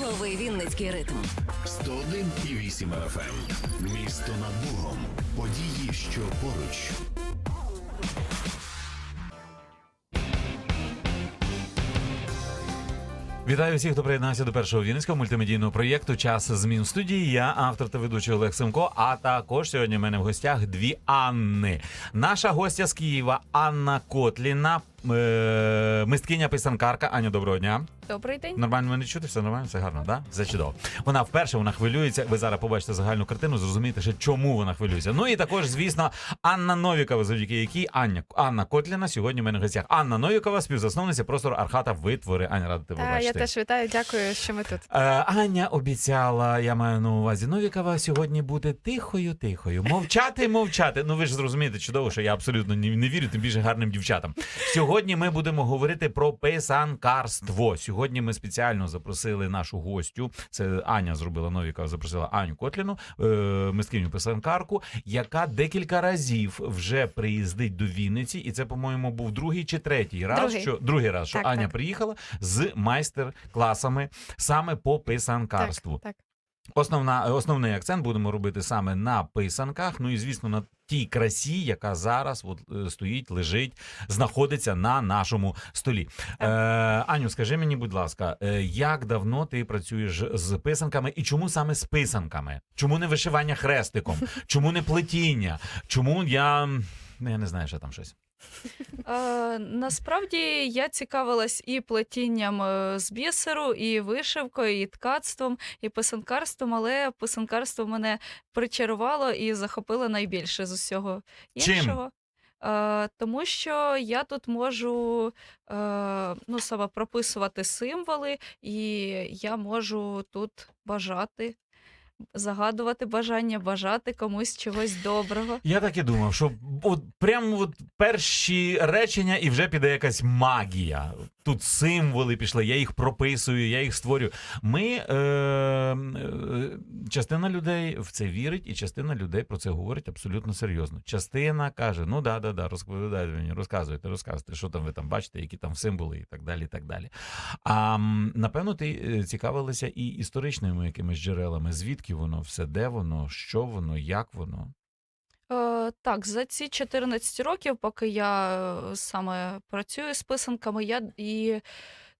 Лови Вінницький ритм. 101,8 FM. Місто над Богом. Події, що поруч. Вітаю всіх, хто приєднався до першого вінницького мультимедійного проєкту Час змін в студії. Я автор та ведучий Олег Семко. А також сьогодні в мене в гостях дві Анни. Наша гостя з Києва Анна Котліна, е- мисткиня писанкарка. Аню, доброго дня. Добрий день. Нормально мене чути, все нормально, все гарно, да? Все чудово. Вона вперше вона хвилюється. Ви зараз побачите загальну картину, зрозумієте, ще чому вона хвилюється. Ну і також, звісно, Анна Новікова, завдяки якій Аня Анна Котліна сьогодні в мене в гостях. Анна Новікова, співзасновниця простору Архата витвори. Аня, рада тебе Та, бачити. я теж вітаю, дякую, що ми тут. Е, Аня обіцяла, я маю на увазі, Новікова сьогодні буде тихою, тихою. Мовчати, мовчати. Ну ви ж зрозумієте чудово, що я абсолютно не, не вірю, тим більше гарним дівчатам. Сьогодні ми будемо говорити про писанкарство. Сьогодні ми спеціально запросили нашу гостю. Це Аня зробила Новікова, запросила Аню Котліну, е, мисткиню писанкарку, яка декілька разів вже приїздить до Вінниці, і це, по-моєму, був другий чи третій раз. Другий. Що другий раз, що Так, Аня так. приїхала з майстер-класами саме по писанкарству. Так, так. Основна основний акцент будемо робити саме на писанках. Ну і звісно, на тій красі, яка зараз от, е, стоїть, лежить, знаходиться на нашому столі. Е, Аню, скажи мені, будь ласка, е, як давно ти працюєш з писанками і чому саме з писанками? Чому не вишивання хрестиком? Чому не плетіння? Чому я. Я не знаю, що там щось. Е, насправді я цікавилась і плетінням е, з бісеру, і вишивкою, і ткацтвом, і писанкарством, але писанкарство мене причарувало і захопило найбільше з усього Чим? іншого. Е, тому що я тут можу е, ну, саме прописувати символи, і я можу тут бажати, загадувати бажання, бажати комусь чогось доброго. Я так і думав, що от прямо от перші речення і вже піде якась магія. Тут символи пішли, я їх прописую, я їх створюю. Ми е, е, частина людей в це вірить, і частина людей про це говорить абсолютно серйозно. Частина каже: ну да, да, да, розповідайте мені, розказуйте, розказуйте, що там ви там бачите, які там символи і так далі. і так далі. А напевно, ти е, цікавилася і історичними якимись джерелами, звідки воно все, де воно, що воно, як воно. Е, так, за ці 14 років, поки я е, саме працюю з писанками, я і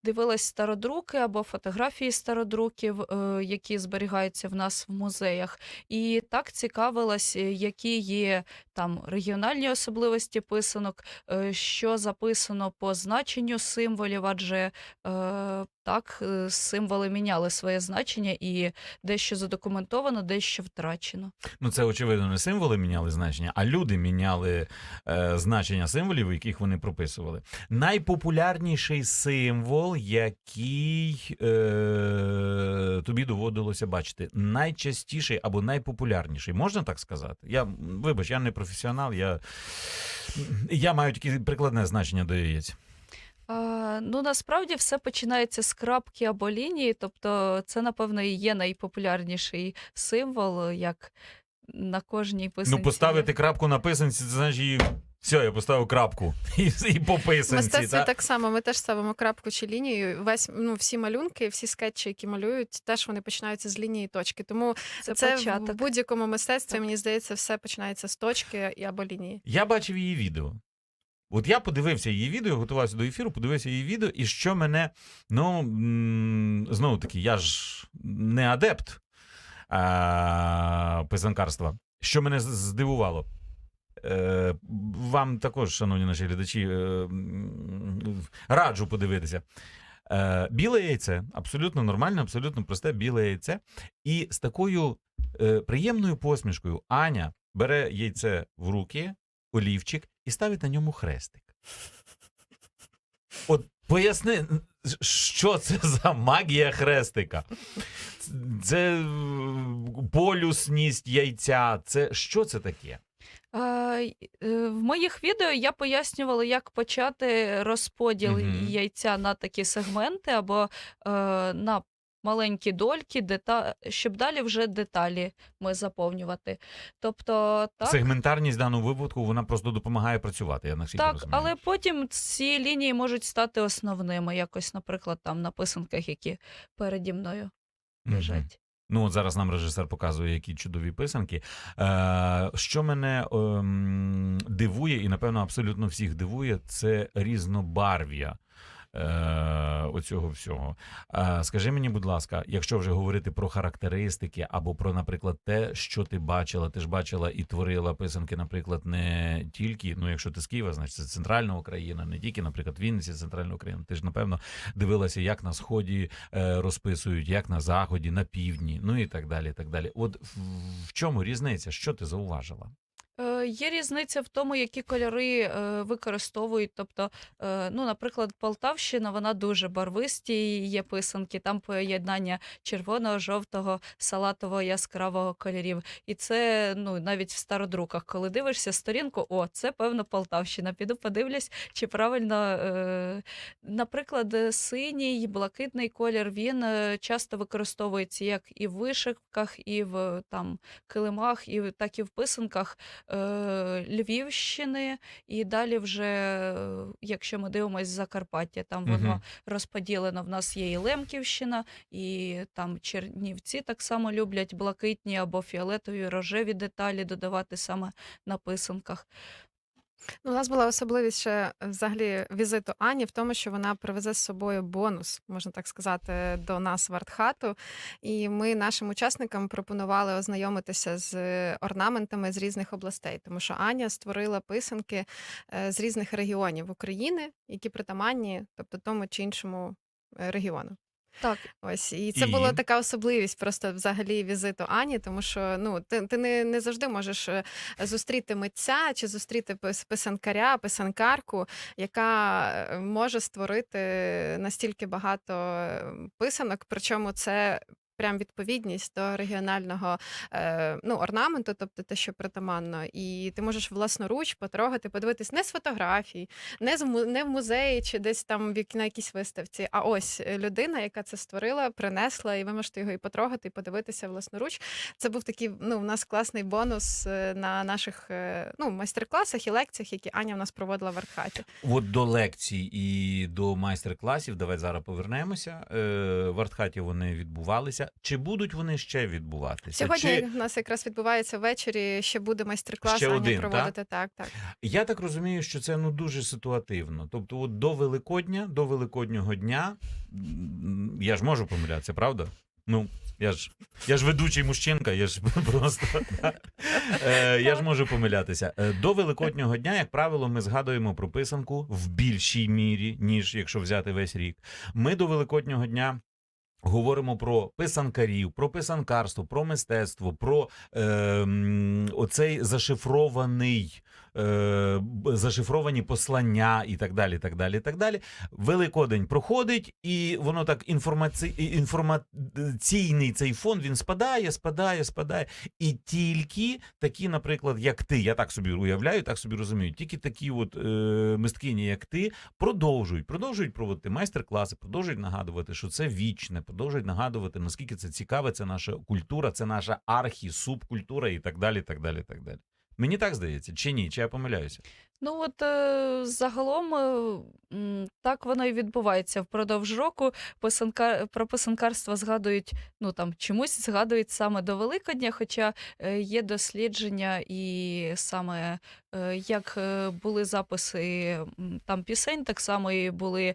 дивилась стародруки або фотографії стародруків, е, які зберігаються в нас в музеях. І так цікавилась, е, які є там регіональні особливості писанок, е, що записано по значенню символів, адже е, так е, символи міняли своє значення і дещо задокументовано, дещо втрачено. Ну, це очевидно не символи міняли значення, а люди міняли е, значення символів, яких вони прописували. Найпопулярніший символ, який е, тобі доводилося бачити, найчастіший або найпопулярніший, можна так сказати? Я вибач, я не професіонал, я, я маю тільки прикладне значення до яєць. А, ну насправді все починається з крапки або лінії, тобто це, напевно, і є найпопулярніший символ, як на кожній писанці. Ну, поставити крапку на писанці, це значить її. Все, я поставив крапку. І, і по писанці. мистецтві та? так само. Ми теж ставимо крапку чи лінію. Весь ну всі малюнки, всі скетчі, які малюють, теж вони починаються з лінії і точки. Тому Це, це, початок. в будь-якому мистецтві, Так. мені здається, все починається з точки і або лінії. Я бачив її відео. От я подивився її відео, готувався до ефіру, подивився її відео, і що мене, ну знову таки, я ж не адепт а, писанкарства. Що мене здивувало? Е, вам також, шановні наші глядачі, е, раджу подивитися. Е, біле яйце, абсолютно нормальне, абсолютно просте біле яйце. І з такою приємною посмішкою Аня бере яйце в руки, олівчик і ставить на ньому хрестик. От поясни, що це за магія хрестика? Це полюсність яйця. Це що це таке? Е, в моїх відео я пояснювала, як почати розподіл Мгм. яйця на такі сегменти або е, на маленькі дольки, дета... щоб далі вже деталі ми заповнювати. Тобто, так. Сегментарність в даному випадку вона просто допомагає працювати. Я Так, розумію. але потім ці лінії можуть стати основними, якось, наприклад, там на писанках, які переді мною. Лежать. Ну, от зараз нам режисер показує, які чудові писанки. Е, що мене ем, дивує, і напевно абсолютно всіх дивує, це різнобарв'я. Е, оцього всього. Скажи мені, будь ласка, якщо вже говорити про характеристики або про, наприклад, те, що ти бачила, ти ж бачила і творила писанки, наприклад, не тільки, ну, якщо ти з Києва, значить це центральна Україна, не тільки, наприклад, Вінниці, центральна Україна. Ти ж, напевно, дивилася, як на сході е, розписують, як на заході, на півдні, ну і так далі. так далі. От в чому різниця? Що ти зауважила? Е, Є різниця в тому, які кольори е, використовують. Тобто, е, ну, наприклад, Полтавщина, вона дуже барвисті, є писанки, там поєднання червоного, жовтого, салатового, яскравого кольорів. І це ну, навіть в стародруках, коли дивишся сторінку, о, це певно Полтавщина. Піду подивлюсь, чи правильно. Наприклад, синій, блакитний колір, він часто використовується як і в вишивках, і в там килимах, і так і в писанках Львівщини, і далі вже, е, якщо ми дивимося Закарпаття, там воно угу. розподілено. В нас є і Лемківщина, і там Чернівці так само люблять блакитні або фіолетові рожеві деталі додавати саме на писанках. Ну, у нас була особливість ще е, взагалі візиту Ані в тому, що вона привезе з собою бонус, можна так сказати, до нас в артхату. І ми нашим учасникам пропонували ознайомитися з орнаментами з різних областей, тому що Аня створила писанки е, з різних регіонів України, які притаманні, тобто тому чи іншому е, регіону. Так, Ось і це І? була така особливість просто взагалі візиту Ані, тому що ну ти, ти не, не завжди можеш е, зустріти митця чи зустріти пис- писанкаря, писанкарку, яка е, може створити настільки багато е, писанок. Причому це. Прям відповідність до регіонального е, ну, орнаменту, тобто те, що притаманно, і ти можеш власноруч потрогати, подивитись не з фотографій, не з не в музеї чи десь там на якійсь виставці. А ось е, людина, яка це створила, принесла, і ви можете його і потрогати, і подивитися власноруч. Це був такий ну, у нас класний бонус е, на наших е, ну, майстер-класах і лекціях, які Аня в нас проводила в Артхаті. От до лекцій і до майстер-класів, давай зараз повернемося. В Артхаті вони відбувалися. Чи будуть вони ще відбуватися? Сьогодні Чи... у нас якраз відбувається ввечері. Ще буде майстер-клас Ще один, проводити. Так, так. Я так розумію, що це ну дуже ситуативно. Тобто, от до Великодня, до Великоднього дня, я ж можу помилятися, правда? Ну, я ж, я ж ведучий мужчинка, я ж просто е, я ж можу помилятися. Е, До Великоднього дня, як правило, ми згадуємо про писанку в більшій мірі, ніж якщо взяти весь рік. Ми до Великоднього дня. Говоримо про писанкарів, про писанкарство, про мистецтво, про е, оцей зашифрований, е, зашифровані послання і так далі. так далі, так далі. Великодень проходить, і воно так інформаці... інформаційний цей фон він спадає, спадає, спадає. І тільки такі, наприклад, як ти, я так собі уявляю, так собі розумію, тільки такі от е, мисткині, як ти, продовжують, продовжують проводити майстер-класи, продовжують нагадувати, що це вічне, продовжують нагадувати, наскільки це цікаве, це наша культура, це наша архі, субкультура і так далі. так далі, так далі. Мені так здається, чи ні? Чи я помиляюся? Ну от е, загалом е, так воно і відбувається впродовж року. Писанка... Про писанкарство згадують, ну там чомусь згадують саме до Великодня, хоча е, є дослідження і саме як е, були записи там пісень, так само і були е,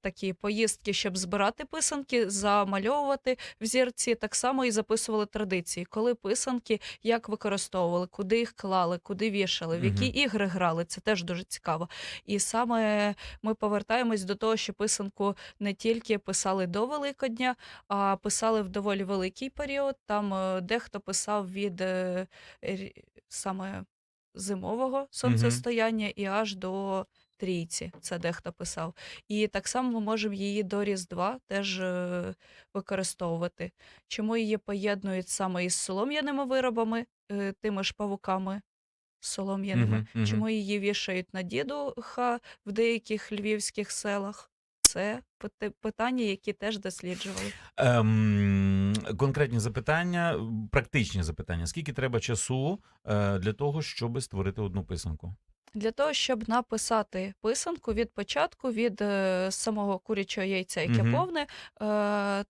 такі поїздки, щоб збирати писанки, замальовувати взірці, так само і записували традиції, коли писанки як використовували, куди їх клали, куди вішали, в які ігри грали. Це теж дуже цікаво. І саме ми повертаємось до того, що писанку не тільки писали до Великодня, а писали в доволі великий період. Там е, дехто писав від е, саме зимового сонцестояння і аж до трійці. Це дехто писав. І так само ми можемо її до Різдва теж е, використовувати. Чому її поєднують саме із солом'яними виробами, е, тими ж павуками солом'яними? Мгм, мгм. Чому її вішають на дідуха в деяких львівських селах? Це питання, які теж досліджували. Ем, конкретні запитання, практичні запитання. Скільки треба часу е, для того, щоб створити одну писанку? Для того, щоб написати писанку від початку, від е, самого курячого яйця, яке Мгм. повне, е,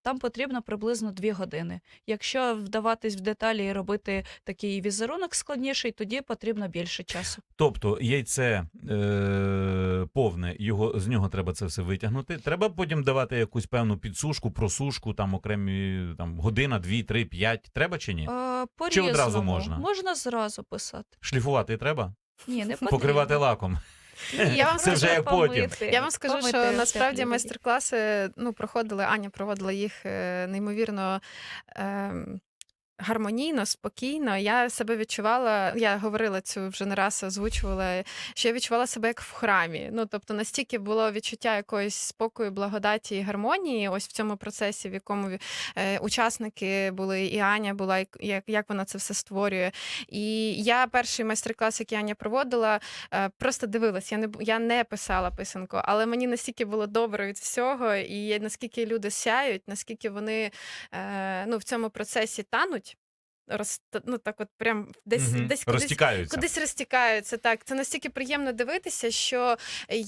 там потрібно приблизно 2 години. Якщо вдаватись в деталі і робити такий візерунок складніший, тоді потрібно більше часу. Тобто яйце е, повне, його з нього треба це все витягнути. Треба потім давати якусь певну підсушку, просушку, там окремі там година, дві, три, п'ять. Треба чи ні? Е, Чи одразу по-різному. можна? Можна зразу писати. Шліфувати треба? Ні, не потрібно. Покривати лаком. Я вам Це вже скажу, як потім. помити, Я вам скажу, помити що насправді майстер-класи ну, проходили, Аня проводила їх е, неймовірно. ем, Гармонійно, спокійно. Я себе відчувала, я говорила цю вже не раз озвучувала, що я відчувала себе як в храмі. Ну тобто настільки було відчуття якоїсь спокою, благодаті і гармонії, ось в цьому процесі, в якому е, учасники були, і Аня була, і як, як вона це все створює. І я перший майстер-клас, який Аня проводила, е, просто дивилась. Я не я не писала писанку, але мені настільки було добре від всього, і наскільки люди сяють, наскільки вони е, ну, в цьому процесі тануть. Роз, ну так, от прям десь Мгм. десь кудись Розтікаються. Кудись розтікаються. Так, це настільки приємно дивитися, що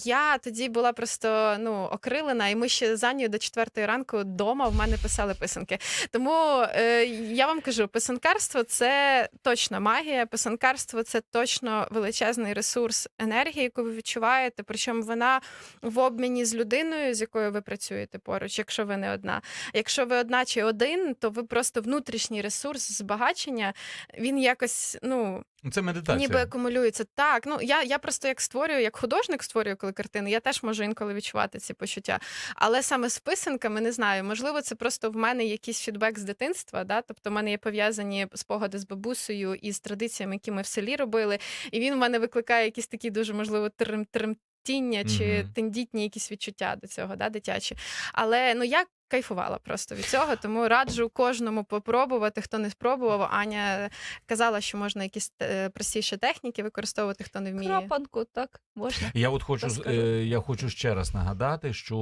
я тоді була просто ну окрилена, і ми ще за нею до четвертої ранку вдома в мене писали писанки. Тому е, я вам кажу, писанкарство це точно магія. Писанкарство це точно величезний ресурс енергії, яку ви відчуваєте. Причому вона в обміні з людиною, з якою ви працюєте поруч, якщо ви не одна. Якщо ви одна чи один, то ви просто внутрішній ресурс збагачення. Він якось ну Це медитація. ніби акумулюється. Так, ну я, я просто як створюю, як художник створюю коли картини, я теж можу інколи відчувати ці почуття. Але саме з писанками не знаю. Можливо, це просто в мене якийсь фідбек з дитинства. Да? Тобто, в мене є пов'язані спогади з бабусею і з традиціями, які ми в селі робили. І він в мене викликає якісь такі дуже можливо трим тремтіння чи Мгм. тендітні якісь відчуття до цього, да, дитячі. Але ну я кайфувала просто від цього, тому раджу кожному попробувати, хто не спробував. Аня казала, що можна якісь е, простіші техніки використовувати, хто не вміє. Крапанку, так, можна. Я от хочу з- е, я хочу ще раз нагадати, що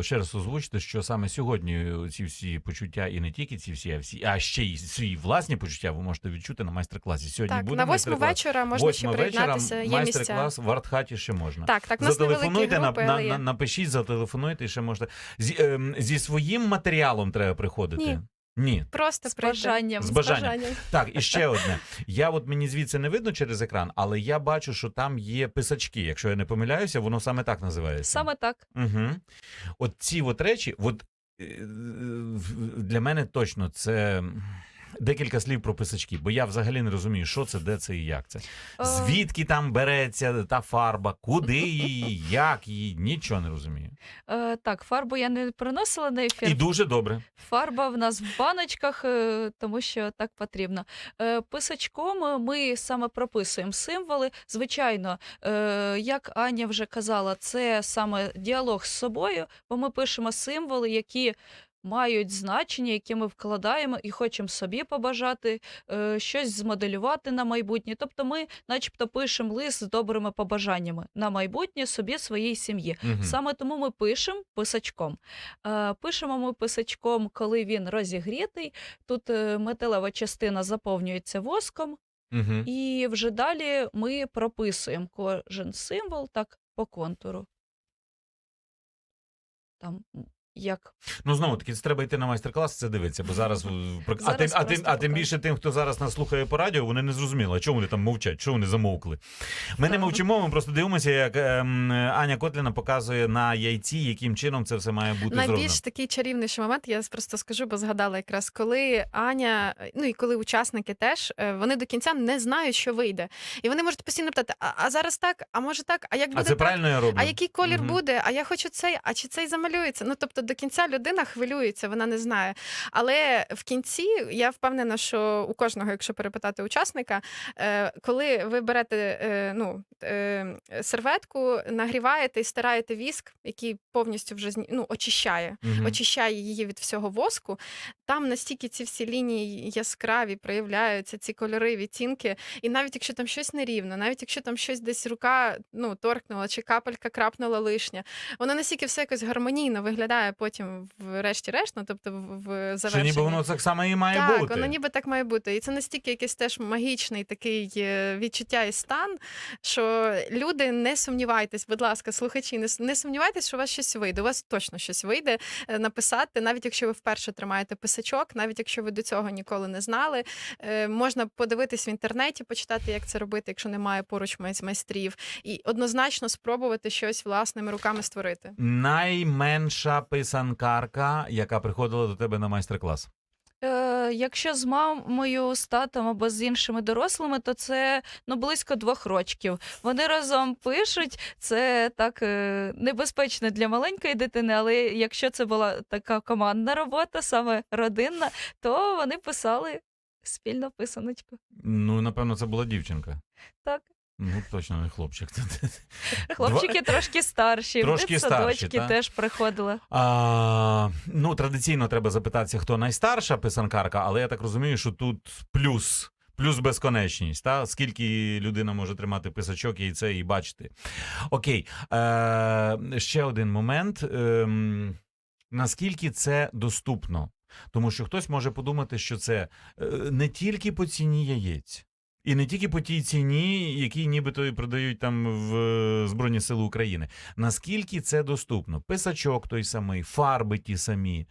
е, ще раз озвучити, що саме сьогодні ці всі почуття, і не тільки ці всі, а всі, а ще й свої власні почуття ви можете відчути на майстер-класі. Сьогодні Так, буде на восьму вечора можна ще приєднатися. Є майстер-клас в артхаті ще можна. Так, так, у нас Зателефонуйте, на, групи, на, на, є. напишіть, зателефонуйте і ще можна. Зі, ем, зі своїм матеріалом треба приходити. Ні. Ні. Просто З бажанням. З бажанням. Так, і ще одне. Я от мені звідси не видно через екран, але я бачу, що там є писачки. Якщо я не помиляюся, воно саме так називається. Саме так. Угу. От ці от речі, от е, для мене точно це. Декілька слів про писачки, бо я взагалі не розумію, що це, де це і як це. Е, Звідки там береться та фарба, куди її, як її, нічого не розумію. Е, так, фарбу я не приносила на ефір. І дуже добре. Фарба в нас в баночках, е, тому що так потрібно. Е, Писачком ми саме прописуємо символи. Звичайно, е, як Аня вже казала, це саме діалог з собою, бо ми пишемо символи, які. Мають значення, які ми вкладаємо і хочемо собі побажати, е, щось змоделювати на майбутнє. Тобто ми, начебто, пишемо лист з добрими побажаннями на майбутнє собі, своїй сім'ї. Мгм. Саме тому ми пишемо писачком. Е, Пишемо ми писачком, коли він розігрітий. Тут е, металева частина заповнюється воском, Угу. і вже далі ми прописуємо кожен символ так по контуру. Там як Ну знову таки, треба йти на майстер-клас, це дивитися, бо зараз, а, тим, а, тим, а тим більше тим, хто зараз нас слухає по радіо, вони не зрозуміли, чому вони там мовчать, чому вони замовкли. Ми не мовчимо, ми просто дивимося, як ем, Аня Котліна показує на яйці, яким чином це все має бути Найбільш зроблено. такий чарівніший момент, я просто скажу, бо згадала якраз, коли Аня, ну і коли учасники теж, е, вони до кінця не знають, що вийде. І вони можуть постійно питати: а, а зараз так, а може так, а як буде А це так? правильно я роблю? А який колір Мгм. буде? А я хочу цей, а чи цей замалюється? Ну тобто до кінця людина хвилюється, вона не знає. Але в кінці я впевнена, що у кожного, якщо перепитати учасника, е, коли ви берете е, ну, е, серветку, нагріваєте і стираєте віск, який повністю вже ну, очищає, Мгм. очищає її від всього воску. Там настільки ці всі лінії яскраві проявляються, ці кольори, відтінки. І навіть якщо там щось нерівно, навіть якщо там щось десь рука ну, торкнула, чи капелька крапнула лишня, воно настільки все якось гармонійно виглядає потім врешті-решт, ну тобто в, в Що завершенні. ніби воно так само і має так, бути. воно ніби так має бути. І це настільки якийсь теж магічний такий е, відчуття і стан, що люди не сумнівайтесь, будь ласка, слухачі, не, не сумнівайтесь, що у вас щось вийде. У вас точно щось вийде е, написати, навіть якщо ви вперше тримаєте писачок, навіть якщо ви до цього ніколи не знали. Е, Можна подивитись в інтернеті, почитати, як це робити, якщо немає поруч майс- майстрів, і однозначно спробувати щось власними руками створити. Найменша писанкарка, яка приходила до тебе на майстер-клас. Е, якщо з мамою, з татом або з іншими дорослими, то це ну близько двох рочків. Вони разом пишуть. Це так е, небезпечно для маленької дитини, але якщо це була така командна робота, саме родинна, то вони писали спільно писаночку. Ну, напевно, це була дівчинка. Так, Ну, точно не хлопчик. хлопчики трошки старші, Трошки в старші, та? теж приходили. А, ну, традиційно треба запитатися, хто найстарша писанкарка, але я так розумію, що тут плюс. Плюс безконечність, та скільки людина може тримати писачок і це і бачити. Окей, е, ще один момент. Ем, наскільки це доступно? Тому що хтось може подумати, що це е, не тільки по ціні яєць, і не тільки по тій ціні, які нібито і продають там в е, Збройні Сили України. Наскільки це доступно? Писачок той самий, фарби ті самі.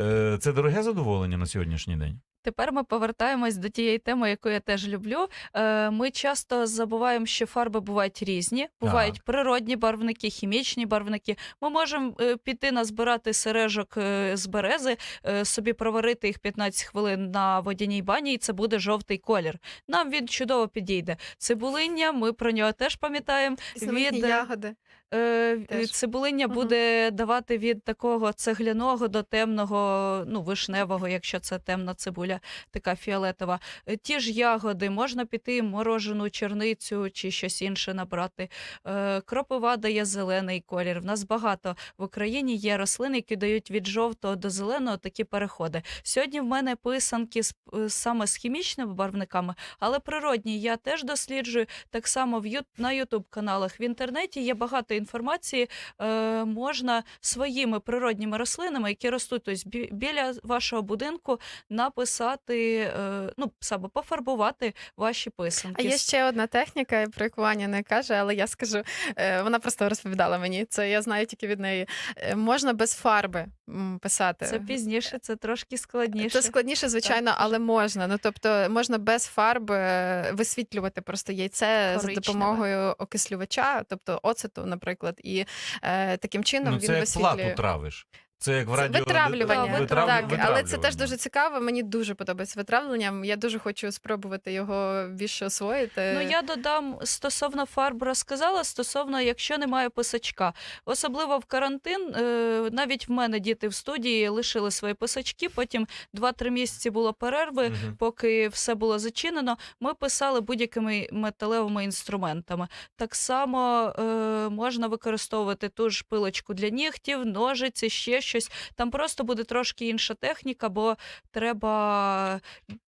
Е, Це дороге задоволення на сьогоднішній день. Тепер ми повертаємось до тієї теми, яку я теж люблю. Е, Ми часто забуваємо, що фарби бувають різні. Бувають природні барвники, хімічні барвники. Ми можемо е, піти назбирати сережок е, з берези, собі проварити їх 15 хвилин на водяній бані, і це буде жовтий колір. Нам він чудово підійде. Цибулиння, ми про нього теж пам'ятаємо. Від, ягоди. Е, Теж. Цибулиння Мгм. буде давати від такого цегляного до темного, ну вишневого, якщо це темна цибуля, така фіолетова. Е, Ті ж ягоди можна піти морожену черницю чи щось інше набрати. Е, Кропива дає зелений колір. В нас багато в Україні є рослини, які дають від жовтого до зеленого такі переходи. Сьогодні в мене писанки з, е, саме з хімічними барвниками, але природні я теж досліджую так само в ю... на Ютуб каналах. В інтернеті є багато інформації. Е, можна своїми природніми рослинами, які ростуть ось бі... біля вашого будинку, написати, е, ну саме пофарбувати ваші писанки. А є ще одна техніка, про яку Аня не каже, але я скажу. Е, Вона просто розповідала мені. Це я знаю тільки від неї. Е, Можна без фарби писати. Це пізніше, це трошки складніше. Це складніше, звичайно, Так. але можна. Ну тобто можна без фарби висвітлювати просто яйце за Коричневе. допомогою окислювача, тобто оцету, наприклад, і е, таким чином ну, він це як висвітлює. плату травиш. Це як в радіо... витравлювання, Да, Витрав- так, але це теж дуже цікаво. Мені дуже подобається витравлення. Я дуже хочу спробувати його більше освоїти. Ну, я додам стосовно фарб розказала, стосовно, якщо немає писачка. Особливо в карантин, е, навіть в мене діти в студії лишили свої писачки, потім 2-3 місяці було перерви, Мгм. поки все було зачинено. Ми писали будь-якими металевими інструментами. Так само е, можна використовувати ту ж пилочку для нігтів, ножиці, ще щось. Там просто буде трошки інша техніка, бо треба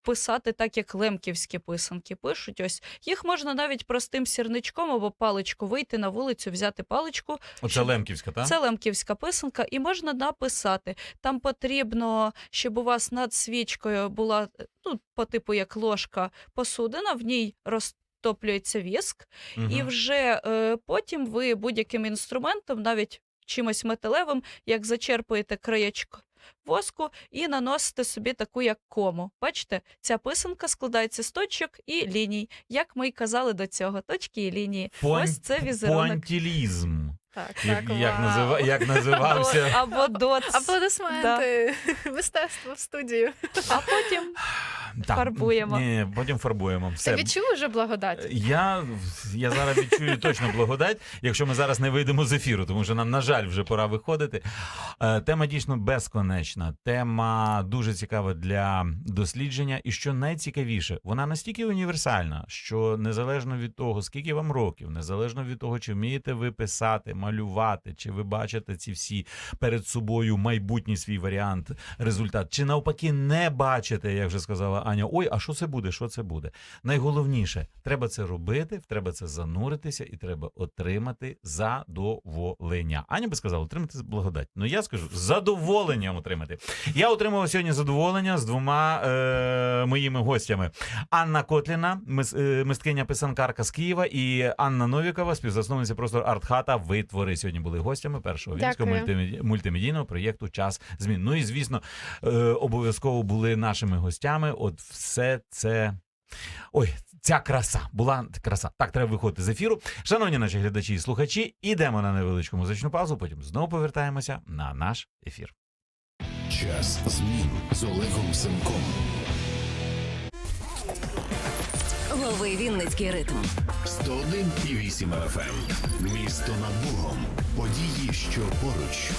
писати так, як лемківські писанки пишуть. Ось їх можна навіть простим сірничком або паличку вийти на вулицю, взяти паличку. Оце Лемківська, так? Це лемківська писанка, і можна написати. Там потрібно, щоб у вас над свічкою була ну, по типу як ложка посудина, в ній розтоплюється віск, і вже е, потім ви будь-яким інструментом, навіть чимось металевим, як зачерпуєте краєчко воску і наносите собі таку як кому. Бачите, ця писанка складається з точок і ліній, як ми й казали до цього, точки і лінії. Ось це візерунок. Пуантілізм. так, Як, так, як, назива... як називався. Або, або доц. Аплодисменти, мистецтво в студію. А потім Так, Фарбуємо. Ні, потім фарбуємо. Все. Ти відчув вже благодать? Я, я зараз відчую точно благодать, якщо ми зараз не вийдемо з ефіру, тому що нам, на жаль, вже пора виходити. Е, Тема дійсно безконечна. Тема дуже цікава для дослідження. І що найцікавіше, вона настільки універсальна, що незалежно від того, скільки вам років, незалежно від того, чи вмієте ви писати, малювати, чи ви бачите ці всі перед собою майбутній свій варіант, результат, чи навпаки не бачите, як вже сказала Аня: ой, а що це буде? Що це буде? Найголовніше, треба це робити, треба це зануритися і треба отримати задоволення. Аня би сказала, отримати благодать. Ну я скажу задоволенням отримати. Я отримав сьогодні задоволення з двома е, моїми гостями: Анна Котліна, мис, е, мисткиня писанкарка з Києва, і Анна Новікова, співзасновниця простору Артхата. Витвори сьогодні були гостями першого вінського Дякую. мультимеді- мультимедійного проєкту Час змін. Ну і звісно, е, обов'язково були нашими гостями. От все це. Ой, ця краса була краса. Так, треба виходити з ефіру. Шановні наші глядачі і слухачі, ідемо на невеличку музичну паузу. Потім знову повертаємося на наш ефір. Час змін з Олегом Семком. Лови Вінницький ритм. 101,8 FM. Місто над Богом. Події, що поруч.